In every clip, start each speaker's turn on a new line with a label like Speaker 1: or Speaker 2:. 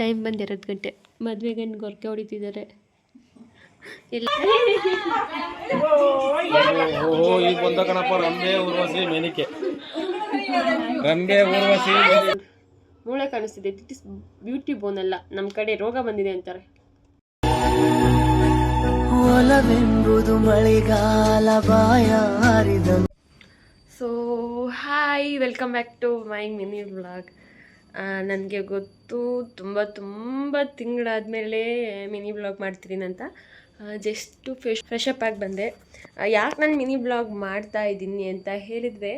Speaker 1: Time ಬಂದು ಎರಡು ಗಂಟೆ. ಮದುವೆಗೆ ಗೊರಕೆ ಹೊಡಿತಿದ್ದಾರೆ ಇಲ್ಲ.
Speaker 2: ಓಹೋ ಈಗ ಬಂದ ಕಣಪ್ಪ ರಂಬೆ ಊರ್ವಶಿ ಮೆನಿಕೆ. ರಂಬೆ ಊರ್ವಶಿ
Speaker 1: ಮೂಳೆ ಕಾಣಿಸ್ತಿದೆ. ಇಟ್ ಇಸ್ ಬ್ಯೂಟಿ ಬೋನ್ ಅಲ್ಲ. ನಮ್ಮ ಕಡೆ ರೋಗ ಬಂದಿದೆ ಅಂತಾರೆ.
Speaker 3: ಒಲವೆಂಬುದು ಮಳೆಗಾಲ ಬಾಯ ಹಾರಿದ
Speaker 1: so hi welcome back to my mini vlog ನನಗೆ ಗೊತ್ತು ತುಂಬ ತುಂಬ ತಿಂಗಳಾದಮೇಲೆ ಮಿನಿ ಬ್ಲಾಗ್ ಮಾಡ್ತಿದ್ದೀನಿ ಅಂತ ಜಸ್ಟು ಫ್ರೆಶ್ ಫ್ರೆಶ್ ಅಪ್ ಆಗಿ ಬಂದೆ. ಯಾಕೆ ನಾನು ಮಿನಿ ಬ್ಲಾಗ್ ಮಾಡ್ತಾ ಇದ್ದೀನಿ ಅಂತ ಹೇಳಿದರೆ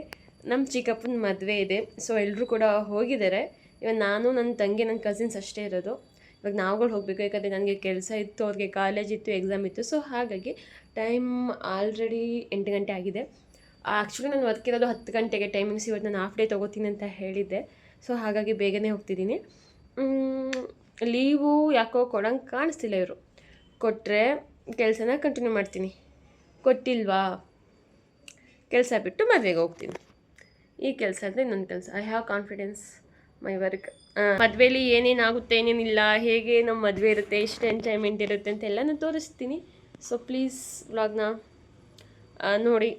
Speaker 1: ನಮ್ಮ ಚಿಕ್ಕಪ್ಪನ ಮದುವೆ ಇದೆ ಸೊ ಎಲ್ಲರೂ ಕೂಡ ಹೋಗಿದ್ದಾರೆ. ಇವಾಗ ನಾನು ನನ್ನ ತಂಗಿ ನನ್ನ ಕಸಿನ್ಸ್ ಅಷ್ಟೇ ಇರೋದು. ಇವಾಗ ನಾವುಗಳು ಹೋಗಬೇಕು, ಯಾಕಂದರೆ ನನಗೆ ಕೆಲಸ ಇತ್ತು, ಅವ್ರಿಗೆ ಕಾಲೇಜ್ ಇತ್ತು ಎಕ್ಸಾಮ್ ಇತ್ತು ಸೊ ಹಾಗಾಗಿ ಟೈಮ್ ಆಲ್ರೆಡಿ ಎಂಟು ಗಂಟೆ ಆಗಿದೆ. ಆ್ಯಕ್ಚುಲಿ ನಾನು ವರ್ಕ್ ಇರೋದು ಹತ್ತು ಗಂಟೆಗೆ ಟೈಮಿಂಗ್ಸ್ ಇವತ್ತು ನಾನು ಹಾಫ್ ಡೇ ತೊಗೋತೀನಿ ಅಂತ ಹೇಳಿದ್ದೆ. ಸೊ ಹಾಗಾಗಿ ಬೇಗನೆ ಹೋಗ್ತಿದ್ದೀನಿ. ಲೀವು ಯಾಕೋ ಕೊಡಂಗೆ ಕಾಣಿಸ್ತಿಲ್ಲ ಇವರು. ಕೊಟ್ಟರೆ ಕೆಲಸನ ಕಂಟಿನ್ಯೂ ಮಾಡ್ತೀನಿ. ಕೊಟ್ಟಿಲ್ವಾ? ಕೆಲಸ ಬಿಟ್ಟು ಮದುವೆಗೆ ಹೋಗ್ತೀನಿ. ಈ ಕೆಲಸ ಅಂದರೆ ಇನ್ನೊಂದು ಕೆಲಸ. I have confidence my work ಮದುವೆಯಲ್ಲಿ ಏನೇನಾಗುತ್ತೆ ಏನೇನಿಲ್ಲ ಹೇಗೆ ನಮ್ಮ ಮದುವೆ ಇರುತ್ತೆ, ಎಷ್ಟು ಎಂಜಾಯ್ಮೆಂಟ್ ಇರುತ್ತೆ ಅಂತ ಎಲ್ಲನೂ ತೋರಿಸ್ತೀನಿ ಸೊ ಪ್ಲೀಸ್ ವ್ಲಾಗ್ನ ನೋಡಿ.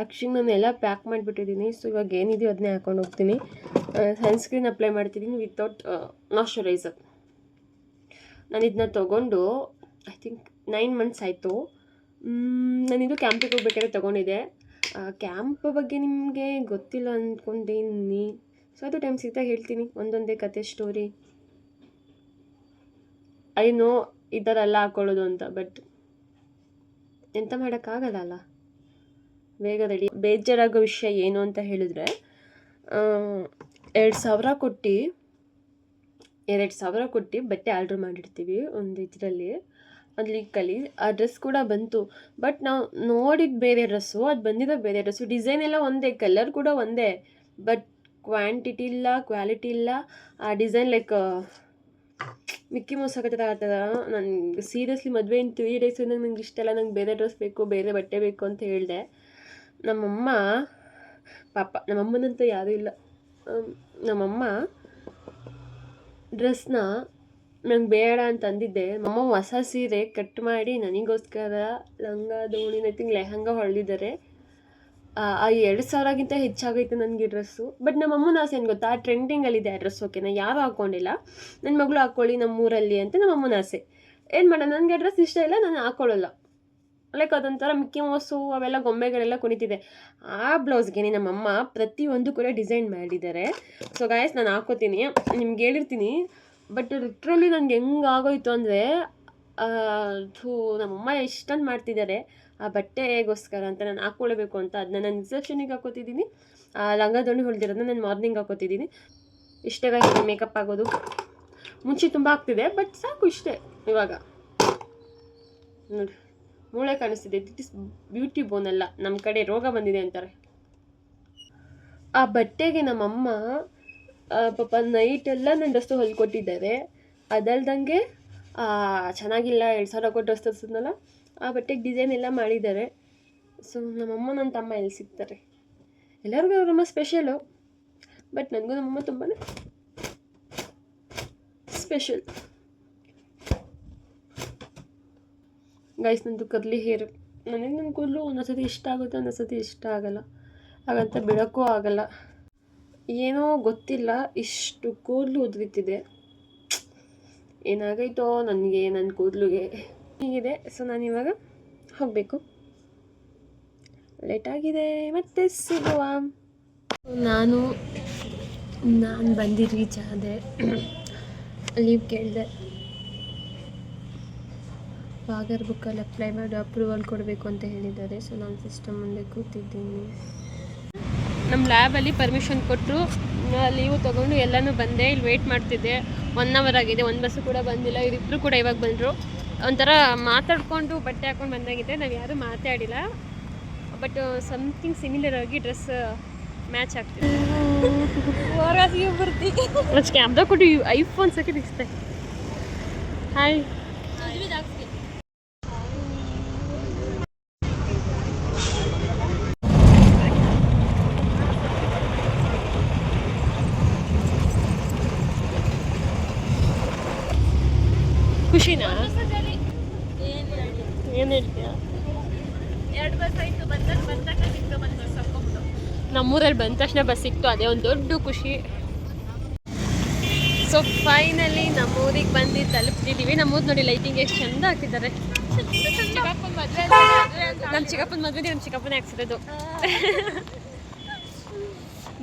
Speaker 1: ಆ್ಯಕ್ಚುಲಿ ನಾನು ಎಲ್ಲ ಪ್ಯಾಕ್ ಮಾಡಿಬಿಟ್ಟಿದ್ದೀನಿ. ಸೊ ಇವಾಗ ಏನಿದೆಯೋ ಅದನ್ನೇ ಹಾಕೊಂಡು ಹೋಗ್ತೀನಿ. ಸನ್ಸ್ಕ್ರೀನ್ ಅಪ್ಲೈ ಮಾಡ್ತಿದ್ದೀನಿ ವಿತೌಟ್ ಮಾಯ್ಶ್ಚರೈಸರ್ ನಾನು ಇದನ್ನ ತೊಗೊಂಡು ಐ ಥಿಂಕ್ ನೈನ್ ಮಂತ್ಸ್ ಆಯಿತು. ನಾನಿದು ಕ್ಯಾಂಪಿಗೆ ಹೋಗ್ಬೇಕಾದ್ರೆ ತೊಗೊಂಡಿದ್ದೆ. ಕ್ಯಾಂಪ್ ಬಗ್ಗೆ ನಿಮಗೆ ಗೊತ್ತಿಲ್ಲ ಅಂದ್ಕೊಂಡಿನಿ ಸೊ ಅದು ಟೈಮ್ ಸಿಗ್ತಾ ಹೇಳ್ತೀನಿ. ಒಂದೊಂದೇ ಕತೆ ಸ್ಟೋರಿ ಐ ನೋ ಈ ಥರ ಎಲ್ಲ ಹಾಕ್ಕೊಳ್ಳೋದು ಅಂತ ಬಟ್ ಎಂತ ಮಾಡೋಕ್ಕಾಗಲ್ಲ ಅಲ್ಲ? ಬೇಗ ರೆಡಿ ಬೇಜಾರಾಗೋ ವಿಷಯ ಏನು ಅಂತ ಹೇಳಿದ್ರೆ ಎರಡು ಸಾವಿರ ಕೊಟ್ಟು, ಎರಡು ಸಾವಿರ ಕೊಟ್ಟು ಬಟ್ಟೆ ಆರ್ಡ್ರ್ ಮಾಡಿರ್ತೀವಿ ಒಂದು ಇದರಲ್ಲಿ. ಕಲಿ ಆ ಡ್ರೆಸ್ ಕೂಡ ಬಂತು. ಬಟ್ ನಾವು ನೋಡಿದ ಬೇರೆ ಡ್ರೆಸ್ಸು, ಅದು ಬಂದಿದ್ದ ಬೇರೆ ಡ್ರೆಸ್ಸು. ಡಿಸೈನ್ ಎಲ್ಲ ಒಂದೇ, ಕಲರ್ ಕೂಡ ಒಂದೇ. ಬಟ್ ಕ್ವಾಂಟಿಟಿ ಇಲ್ಲ, ಕ್ವಾಲಿಟಿ ಇಲ್ಲ. ಆ ಡಿಸೈನ್ ಲೈಕ್ ಮಿಕ್ಕಿ ಮೋಸಕತ್ತದ ಆ ಥರ ನನಗೆ ಸೀರಿಯಸ್ಲಿ ಮದುವೆ ಇನ್ ತ್ರೀ ಡೇಸ್ ನಂಗೆ ಇಷ್ಟ ಇಲ್ಲ. ನಂಗೆ ಬೇರೆ ಡ್ರೆಸ್ ಬೇಕು, ಬೇರೆ ಬಟ್ಟೆ ಬೇಕು ಅಂತ ಹೇಳಿದೆ. ನಮ್ಮಮ್ಮ, ಪಾಪ, ನಮ್ಮಮ್ಮನಂತ ಯಾರೂ ಇಲ್ಲ. ನಮ್ಮಮ್ಮ ಡ್ರೆಸ್ನ ನಂಗೆ ಬೇಡ ಅಂತ ಅಂದಿದ್ದೆ. ನಮ್ಮಮ್ಮ ಹೊಸ ಸೀರೆ ಕಟ್ ಮಾಡಿ ನನಗೋಸ್ಕರ ಲಂಗ, ದೋಣಿ ನಥಿಂಗ್ ಲೆಹಂಗ ಹೊಳೆದಿದ್ದಾರೆ ಆ ಎರಡು ಸಾವಿರಗಿಂತ ಹೆಚ್ಚಾಗೈತೆ ನನಗೆ ಡ್ರೆಸ್ಸು. ಬಟ್ ನಮ್ಮಮ್ಮನ ಆಸೆ ಏನು ಗೊತ್ತಾ? ಟ್ರೆಂಡಿಂಗಲ್ಲಿದೆ ಆ ಡ್ರೆಸ್ ಓಕೆನಾ ಯಾರು ಹಾಕ್ಕೊಂಡಿಲ್ಲ ನನ್ನ ಮಗಳು ಹಾಕ್ಕೊಳ್ಳಿ ನಮ್ಮೂರಲ್ಲಿ ಅಂತ ನಮ್ಮಮ್ಮನ ಆಸೆ. ಏನು ಮಾಡೋಣ ನನಗೆ ಡ್ರೆಸ್ ಇಷ್ಟ ಇಲ್ಲ, ನಾನು ಹಾಕ್ಕೊಳ್ಳಲ್ಲ ಲೈಕ್ ಅದೊಂಥರ ಮಿಕ್ಕಿ ಮೋಸು ಅವೆಲ್ಲ ಗೊಂಬೆಗಳೆಲ್ಲ ಕುಣಿತಿದೆ. ಆ ಬ್ಲೌಸ್ಗೆ ನಮ್ಮಮ್ಮ ಪ್ರತಿಯೊಂದು ಕೂಡ ಡಿಸೈನ್ ಮಾಡಿದ್ದಾರೆ. ಸೊ ಗಾಯಸ್ ನಾನು ಹಾಕೋತೀನಿ. ನಿಮ್ಗೆ ಹೇಳಿರ್ತೀನಿ. ಬಟ್ ಲಿಟ್ರಲಿ ನನಗೆ ಹೆಂಗಾಗೋಯ್ತು ಅಂದರೆ ಥೂ, ನಮ್ಮಮ್ಮ ಎಷ್ಟೊಂದು ಮಾಡ್ತಿದ್ದಾರೆ. ಆ ಬಟ್ಟೆಗೋಸ್ಕರ ಅಂತ ನಾನು ಹಾಕ್ಕೊಳ್ಬೇಕು ಅಂತ ಅದನ್ನ ನಾನು ರಿಸೆಪ್ಷನಿಗೆ ಹಾಕೋತಿದ್ದೀನಿ. ಆ ಲಂಗ ದೋಣಿ ಹೊಳ್ದಿರೋದನ್ನ ನಾನು ಮಾರ್ನಿಂಗ್ ಹಾಕೋತಿದ್ದೀನಿ. ಇಷ್ಟೇ ಗಾಯ್ಸ್ ಮೇಕಪ್ ಆಗೋದು. ಮುಂಚೆ ತುಂಬ ಆಗ್ತಿದೆ ಬಟ್ ಸಾಕು ಇಷ್ಟೇ ಇವಾಗ. ನೋಡಿ. ಮೂಳೆ ಕಾಣಿಸ್ತಿದೆ. ದಿಟ್ ಇಸ್ ಬ್ಯೂಟಿ ಬೋನ್ ಅಲ್ಲ. ನಮ್ಮ ಕಡೆ ರೋಗ ಬಂದಿದೆ ಅಂತಾರೆ. ಆ ಬಟ್ಟೆಗೆ ನಮ್ಮಮ್ಮ ಪಾಪ ನೈಟೆಲ್ಲ ನನ್ನ ಡ್ರೆಸ್ಸು ಹೊಲ್ಕೊಟ್ಟಿದ್ದಾರೆ ಅದಲ್ದಂಗೆ ಚೆನ್ನಾಗಿಲ್ಲ, ಎರಡು ಸಾವಿರ ಕೊಟ್ಟು ಡ್ರೆಸ್ ತರಿಸಿದ್ನಲ್ಲ, ಆ ಬಟ್ಟೆಗೆ ಡಿಸೈನ್ ಎಲ್ಲ ಮಾಡಿದ್ದಾರೆ. ಸೊ ನಮ್ಮಮ್ಮ ನನ್ನ ತಮ್ಮ ಎಲ್ಲಿ ಸಿಗ್ತಾರೆ? ಎಲ್ಲರಿಗೂ ಅವ್ರಮ್ಮ ಸ್ಪೆಷಲು ಬಟ್ ನನಗೂ ನಮ್ಮಮ್ಮ ತುಂಬಾ ಸ್ಪೆಷಲ್ ಗೈಸ್ ನಂದು ಕರ್ಲಿ ಹೇರ್, ನನಗೆ ನನ್ನ ಕೂದಲು ಒಂದೊಂದ್ಸತಿ ಇಷ್ಟ ಆಗುತ್ತೆ ಒಂದೊಂದ್ಸತಿ ಇಷ್ಟ ಆಗಲ್ಲ. ಹಾಗಂತ ಬಿಡೋಕ್ಕೂ ಆಗಲ್ಲ. ಏನೋ ಗೊತ್ತಿಲ್ಲ, ಇಷ್ಟು ಕೂದಲು ಉದುರಿತಿದೆ. ಏನಾಗೈತೋ ನನಗೆ ನನ್ನ ಕೂದಲುಗೆ. ಹೀಗಿದೆ. ಸೊ ಇವಾಗ ಹೋಗಬೇಕು. ಲೇಟಾಗಿದೆ ಮತ್ತೆ ಸಿಗುವ. ನಾನು ನಾನು ಬಂದು ರೀಚ್ ಆದೆ ಲೀವ್ ಕೇಳಿದೆ. ವಾಗರ್ ಬುಕ್ಕಲ್ಲಿ ಅಪ್ಲೈ ಮಾಡಿ ಅಪ್ರೂವಲ್ ಕೊಡಬೇಕು ಅಂತ ಹೇಳಿದ್ದಾರೆ. ಸೊ ನಾನು ಸಿಸ್ಟಮ್ ಮುಂದೆ ಕೂತಿದ್ದೀನಿ. ನಮ್ಮ ಲ್ಯಾಬಲ್ಲಿ ಪರ್ಮಿಷನ್ ಕೊಟ್ಟರು ಲೀವು ತೊಗೊಂಡು ಎಲ್ಲನೂ ಬಂದೆ. ಇಲ್ಲಿ ವೆಯ್ಟ್ ಮಾಡ್ತಿದ್ದೆ. ಒನ್ ಅವರ್ ಆಗಿದೆ. ಒಂದು ಬಸ್ಸು ಕೂಡ ಬಂದಿಲ್ಲ. ಇವರಿಬ್ಬರು ಕೂಡ ಇವಾಗ ಬಂದರು. ಒಂಥರ ಮಾತಾಡಿಕೊಂಡು ಬಟ್ಟೆ ಹಾಕೊಂಡು ಬಂದಾಗಿದೆ. ನಾವು ಯಾರೂ ಮಾತಾಡಿಲ್ಲ. ಬಟ್ ಸಮಥಿಂಗ್ ಸಿಮಿಲರ್ ಆಗಿ ಡ್ರೆಸ್ ಮ್ಯಾಚ್ ಆಗ್ತಿದೆ. ಬರ್ತೀವಿ ಕ್ಯಾಮ್ರಾ ಕೊಟ್ಟು ಐಫೋನ್ ಸಕ್ಕೆ ಹಾಯ್ ಹಾಯ್ ನಮ್ಮೂರಲ್ಲಿ ಬಂದ ತಕ್ಷಣ ಬಸ್ ಸಿಕ್ತು ಅದೇ ಒಂದು ದೊಡ್ಡ ಖುಷಿ. ಸೊ ಫೈನಲಿ ನಮ್ಮೂರಿಗೆ ಬಂದು ತಲುಪ್ತಿದ್ದೀವಿ. ನಮ್ಮೂರು ನೋಡಿ ಲೈಟಿಂಗ್ ಎಷ್ಟು ಚಂದ ಹಾಕಿದ್ದಾರೆ. ನಮ್ಮ ಚಿಕ್ಕಪ್ಪನ ಮದುವೆ ನಮ್ಮ ಚಿಕ್ಕಪ್ಪನೇ ಹಾಕ್ಸಿರೋದು.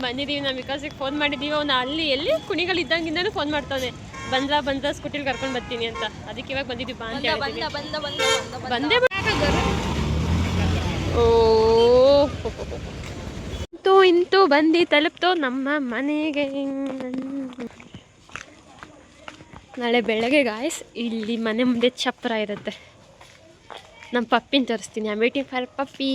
Speaker 1: ಬಂದಿದ್ದೀವಿ ನಮ್ಮ ವಿಕಾಸಿಗೆ ಫೋನ್ ಮಾಡಿದ್ದೀವಿ. ಅವನು ಅಲ್ಲಿ ಎಲ್ಲಿ? ಕುಣಿಗಳು ಇದ್ದಂಗಿಂದನೂ ಫೋನ್ ಮಾಡ್ತಾನೆ ಬಂದ್ರ ಬಂದ್ರ ಸ್ಕೂಟಿಲಿ ಕರ್ಕೊಂಡು ಬರ್ತೀನಿ ಅಂತ. ಅದಕ್ಕೆ ಇವಾಗ ಬಂದಿದ್ದೀವಿ ಬಾ ಅಂತ ಹೇಳಿದ್ದೀವಿ ಬಂದೇ ಓ ಇಂತೂ ಬಂದಿ ತಲುಪ್ತು ನಮ್ಮ ಮನೆಗೆ. ನಾಳೆ ಬೆಳಗ್ಗೆ ಗಾಯ್ಸ್ ಇಲ್ಲಿ ಮನೆ ಮುಂದೆ ಚಪ್ಪರ ಇರುತ್ತೆ. ನಮ್ಮ ಪಪ್ಪಿನ ತೋರಿಸ್ತೀನಿ. ಆ ಮೀಟಿಂಗ್ ಫಾರ್ ಪಪ್ಪಿ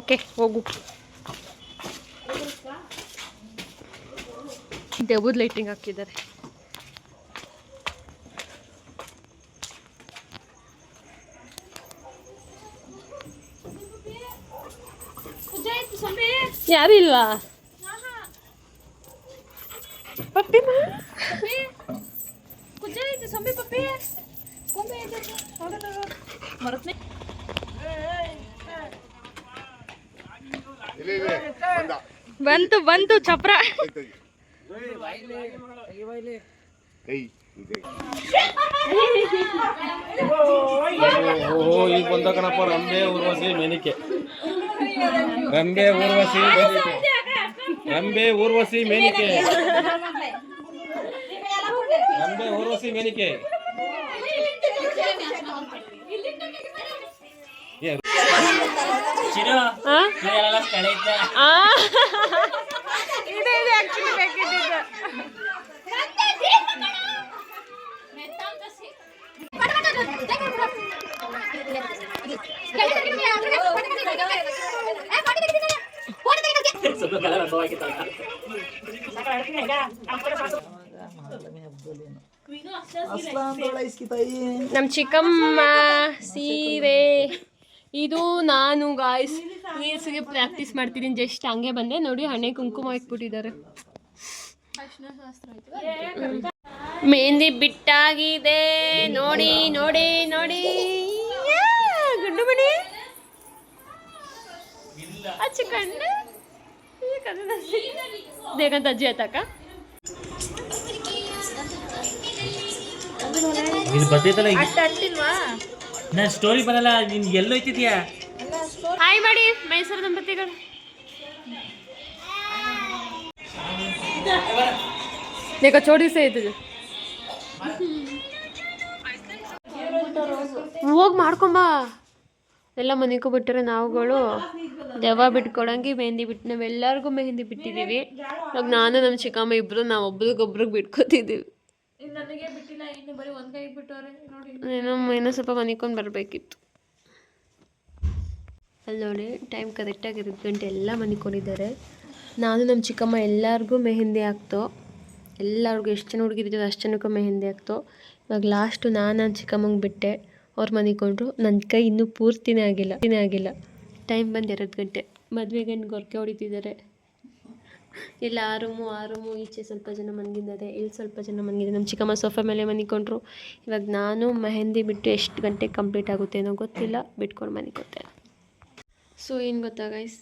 Speaker 1: ಓಕೆ ಹೋಗು. ದೆವ್ವದ ಲೈಟಿಂಗ್ ಹಾಕಿದ್ದಾರೆ. ಯಾರು ಇಲ್ವಾ ಪಪ್ಪಿ? ಬಂತು ಬಂತು ಚಪ್ರ.
Speaker 2: ಓಹೋ ಈಗ ಬಂದ ಕಣಪ್ಪ ರಂಬೆ ಊರ್ವಸಿ ಮೆನಿಕೆ. ರಂಬೆ ಊರ್ವಶಿ ಮೇನಿಕೆ ರಂಬೆ ಊರ್ವಶಿ ಮೇನಿಕೆ. ರಂಬೆ ಊರ್ವಶಿ ಮೆನಿಕೆ. ಏ,
Speaker 1: ಆ? ನಮ್ಮ ಚಿಕ್ಕಮ್ಮ ಸೀರೆ. ಇದು ನಾನು ಗಾಯ್ಸ್ ರೀಲ್ಸ್ಗೆ ಪ್ರಾಕ್ಟೀಸ್ ಮಾಡ್ತಿದ್ದೀನಿ. ಜಸ್ಟ್ ಹಂಗೆ ಬಂದೆ. ನೋಡಿ, ಹಣೆ ಕುಂಕುಮ ಇಟ್ಬಿಟ್ಟಿದ್ದಾರೆ ಮೆಹಂದಿ ಬಿಟ್ಟಾಗಿದೆ. ನೋಡಿ ನೋಡಿ ನೋಡಿ. ಗುಂಡು ಮಣಿ. ಅಚ್ಚು ಕಣ್ಣು. ದೇಗಂತ ಅಜ್ಜಿ ಆಯ್ತಕ್ಕ
Speaker 4: ಇಲ್ಲಿ ಬರ್ತೈತಲ್ಲ ನಾನು ಸ್ಟೋರಿ ಬರಲ್ಲ ನೀನ್ ಎಲ್ಲೋಯ್ತಿದ್ಯಾ
Speaker 1: ಹಾಯ್ ಮಾಡಿ ಮೈಸೂರು ದಂಪತಿಗಳು देखो छोटी से ಇದು ಹೋಗಿ ಮಾಡ್ಕೊಂಬ ಎಲ್ಲ ಮನೆಗೂ ಬಿಟ್ಟರೆ ನಾವುಗಳು ದೆವ್ವ ಬಿಟ್ಕೊಡಂಗೆ ಮೆಹಂದಿ ಬಿಟ್ಟು ನಾವೆಲ್ಲರಿಗೂ ಮೆಹಂದಿ ಬಿಟ್ಟಿದ್ದೀವಿ. ಇವಾಗ ನಾನು ನಮ್ಮ ಚಿಕ್ಕಮ್ಮ ಇಬ್ಬರು ನಾವು ಒಬ್ರಿಗೊಬ್ರಿಗೆ ಬಿಟ್ಕೋತಿದ್ದೀವಿ. ಏನೋ ಸ್ವಲ್ಪ ಮನಿಕೊಂಡು ಬರಬೇಕಿತ್ತು. ಅಲ್ಲಿ ನೋಡಿ ಟೈಮ್ ಕರೆಕ್ಟಾಗಿ ಇರೋದು ಗಂಟೆ ಎಲ್ಲ ಮನಿಕೊಂಡಿದ್ದಾರೆ. ನಾನು ನಮ್ಮ ಚಿಕ್ಕಮ್ಮ ಎಲ್ಲರಿಗೂ ಮೆಹಂದಿ ಹಾಕ್ತೋ. ಎಲ್ಲರಿಗೂ ಎಷ್ಟು ಜನ ಹುಡುಗಿರಿದ್ರು ಅಷ್ಟು ಜನಕ್ಕೂ ಮೆಹಂದಿ ಹಾಕ್ತು. ಇವಾಗ ಲಾಸ್ಟು ನಾನು ನನ್ನ ಚಿಕ್ಕಮ್ಮಂಗೆ ಬಿಟ್ಟೆ. ಅವ್ರು ಮನಿಕೊಂಡ್ರು ನನ್ನ ಕೈ ಇನ್ನೂ ಪೂರ್ತಿನೇ ಆಗಿಲ್ಲ. ಪೂರ್ತಿನೇ ಆಗಿಲ್ಲ. ಟೈಮ್ ಬಂದು ಎರಡು ಗಂಟೆ. ಮದುವೆಗೆ ಗೊರಕೆ ಹೊಡಿತಿದ್ದಾರೆ ಇಲ್ಲ, ಆ ರೂಮು ಆ ರೂಮು ಈಚೆ ಸ್ವಲ್ಪ ಜನ ಮನಗಿದ್ದಾರೆ ಇಲ್ಲಿ ಸ್ವಲ್ಪ ಜನ ಮನಗಿದೆ ನಮ್ಮ ಚಿಕ್ಕಮ್ಮ ಸೋಫಾ ಮೇಲೆ ಮನಿಕೊಂಡ್ರು ಇವಾಗ ನಾನು ಮೆಹಂದಿ ಬಿಟ್ಟು ಎಷ್ಟು ಗಂಟೆ ಕಂಪ್ಲೀಟ್ ಆಗುತ್ತೆ ಅನ್ನೋ ಗೊತ್ತಿಲ್ಲ. ಬಿಟ್ಕೊಂಡು ಮನಿಕೋತೆ ಸೊ ಏನು ಗೊತ್ತಾ ಗೈಸ್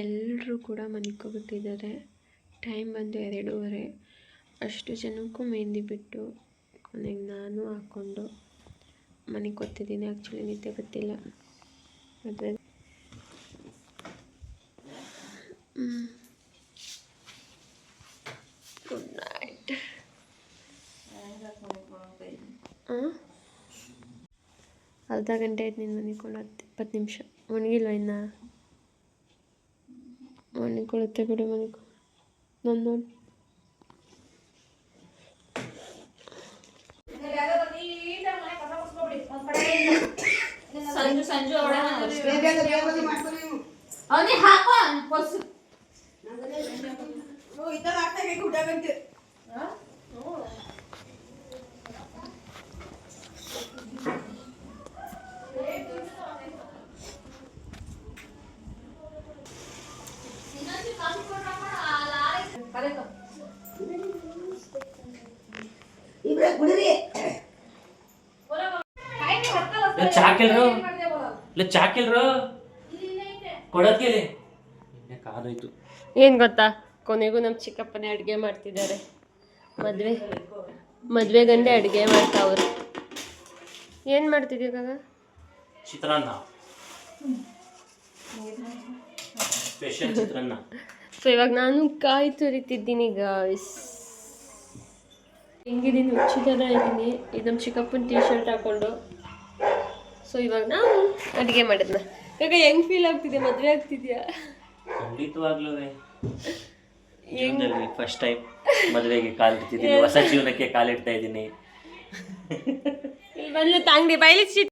Speaker 1: ಎಲ್ಲರೂ ಕೂಡ ಮನಿಕೋಬಿಟ್ಟಿದ್ದಾರೆ ಟೈಮ್ ಬಂದು ಎರಡೂವರೆ. ಅಷ್ಟು ಜನಕ್ಕೂ ಮೆಹಂದಿ ಬಿಟ್ಟು ಕೊನೆಗೆ ನಾನು ಹಾಕ್ಕೊಂಡು ಮನೆಗೆ ಗೊತ್ತಿದ್ದೀನಿ ಆ್ಯಕ್ಚುಲಿ ನಿದ್ದೆ ಗೊತ್ತಿಲ್ಲ ಮದುವೆ ಗುಡ್ ನೈಟ್ ಅರ್ಧ ಗಂಟೆ ಆಯ್ತು ನೀನು ಮನಿಕೊಂಡು ಹತ್ತು ಇಪ್ಪತ್ತು ನಿಮಿಷ. ಒಣಗಿಲ್ವ ಇನ್ನು? ಮನಿಕೊಳ್ಳುತ್ತೆ ಬಿಡು ಮನಿಕೊ ನಾನು ನೋಡಿ.
Speaker 4: ಸಂಜು ಸಂಜು ಅವಳ ಅವನಿಗೆ ಹಾಕೋ ಬಸ್ಸು ಇದ್ದಾಗ ಆಗ್ತಾ ಗುಡ್ಡ ಗಂಟೆ ಚಾಕೆಲ್ರು ಇಲ್ಲ ಚಾಕಿಲ್ರು ಕೊಡೋದ್ ಕೇಳಿ ಕಾದೋಯ್ತು.
Speaker 1: ಏನು ಗೊತ್ತಾ? ಕೊನೆಗೂ ನಮ್ಮ ಚಿಕ್ಕಪ್ಪನೇ ಅಡುಗೆ ಮಾಡ್ತಿದ್ದಾರೆ. ಮದುವೆ. ಮದುವೆ ಗಂಡೆ ಅಡುಗೆ ಮಾಡ್ತಾವ್ರು ಏನು ಮಾಡ್ತಿದ್ದೀಯ ಕಾಗ
Speaker 4: ಚಿತ್ರಾನ್ನ. ಸ್ಪೆಷಲ್ ಚಿತ್ರಾನ್ನ.
Speaker 1: ಸೊ ಇವಾಗ ನಾನು ಕಾಯಿ ತುರಿತಿದ್ದೀನಿ ಗಾಯ್ಸ್ ಹೆಂಗಿದ್ದೀನಿ ಹುಚ್ಚಿ ಇದ್ದೀನಿ ಇದು ನಮ್ಮ ಚಿಕ್ಕಪ್ಪನ ಟೀ ಶರ್ಟ್ ಹಾಕೊಂಡು. ಸೊ ಇವಾಗ ನಾವು ಅಡುಗೆ ಮಾಡಿದ್ನ. ಇವಾಗ ಹೆಂಗ್ ಫೀಲ್ ಆಗ್ತಿದೆ? ಮದುವೆ ಆಗ್ತಿದ್ಯಾ?
Speaker 4: ಖಂಡಿತವಾಗ್ಲೂ ಜೀವನದಲ್ಲಿ ಫಸ್ಟ್ ಟೈಮ್ ಮದುವೆಗೆ ಕಾಲಿಡ್ತಿದ್ದೀನಿ ಹೊಸ ಜೀವನಕ್ಕೆ ಕಾಲಿಡ್ತಾ ಇದ್ದೀನಿ.
Speaker 1: ಇಲ್ಲಿ ಬಂದು ತಾಂಗಡಿ. ಬಯಲಿಸಿ